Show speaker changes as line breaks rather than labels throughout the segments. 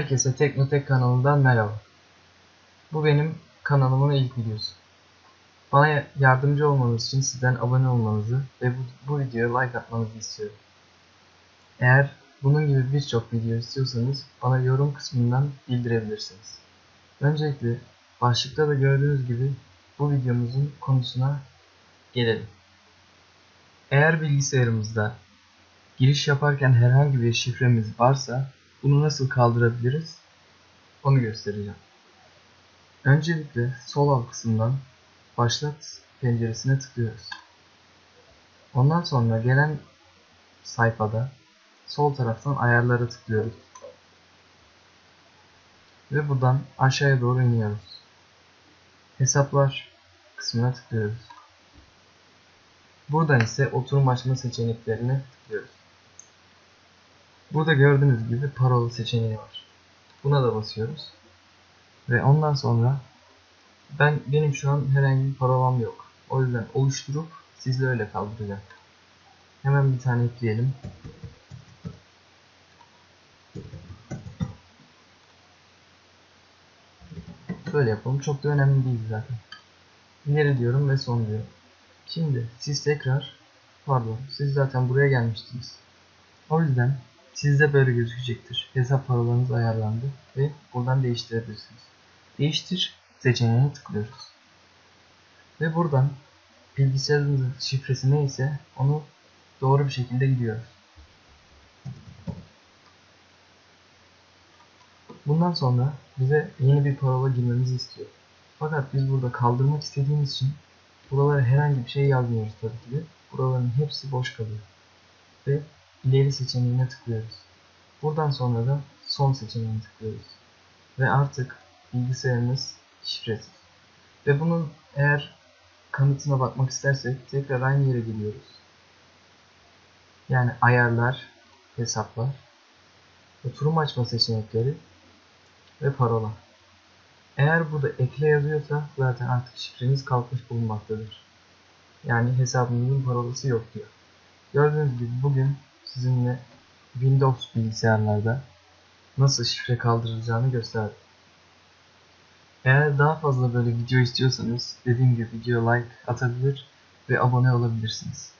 Herkese Teknotek kanalından merhaba. Bu benim kanalımın ilk videosu. Bana yardımcı olmanız için sizden abone olmanızı ve bu, bu videoya like atmanızı istiyorum. Eğer bunun gibi birçok video istiyorsanız bana yorum kısmından bildirebilirsiniz. Öncelikle başlıkta da gördüğünüz gibi bu videomuzun konusuna gelelim. Eğer bilgisayarımızda giriş yaparken herhangi bir şifremiz varsa bunu nasıl kaldırabiliriz? Onu göstereceğim. Öncelikle sol alt kısımdan başlat penceresine tıklıyoruz. Ondan sonra gelen sayfada sol taraftan ayarlara tıklıyoruz. Ve buradan aşağıya doğru iniyoruz. Hesaplar kısmına tıklıyoruz. Buradan ise oturum açma seçeneklerine tıklıyoruz. Burada gördüğünüz gibi parola seçeneği var. Buna da basıyoruz. Ve ondan sonra ben benim şu an herhangi bir parolam yok. O yüzden oluşturup sizle öyle kaldıracağım. Hemen bir tane ekleyelim. Böyle yapalım. Çok da önemli değil zaten. İleri diyorum ve son diyorum. Şimdi siz tekrar pardon siz zaten buraya gelmiştiniz. O yüzden sizde böyle gözükecektir. Hesap parolanız ayarlandı ve buradan değiştirebilirsiniz. Değiştir seçeneğine tıklıyoruz. Ve buradan bilgisayarınızın şifresi neyse onu doğru bir şekilde gidiyoruz. Bundan sonra bize yeni bir parola girmemizi istiyor. Fakat biz burada kaldırmak istediğimiz için buralara herhangi bir şey yazmıyoruz tabii ki de. Buraların hepsi boş kalıyor. Ve ileri seçeneğine tıklıyoruz. Buradan sonra da son seçeneğine tıklıyoruz. Ve artık bilgisayarımız şifresiz. Ve bunun eğer kanıtına bakmak istersek tekrar aynı yere geliyoruz. Yani ayarlar, hesaplar, oturum açma seçenekleri ve parola. Eğer burada ekle yazıyorsa zaten artık şifreniz kalkmış bulunmaktadır. Yani hesabınızın parolası yok diyor. Gördüğünüz gibi bugün sizinle Windows bilgisayarlarda nasıl şifre kaldırılacağını gösterdim. Eğer daha fazla böyle video istiyorsanız dediğim gibi video like atabilir ve abone olabilirsiniz.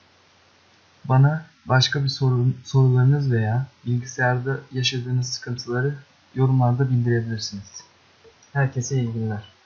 Bana başka bir sorun, sorularınız veya bilgisayarda yaşadığınız sıkıntıları yorumlarda bildirebilirsiniz. Herkese iyi günler.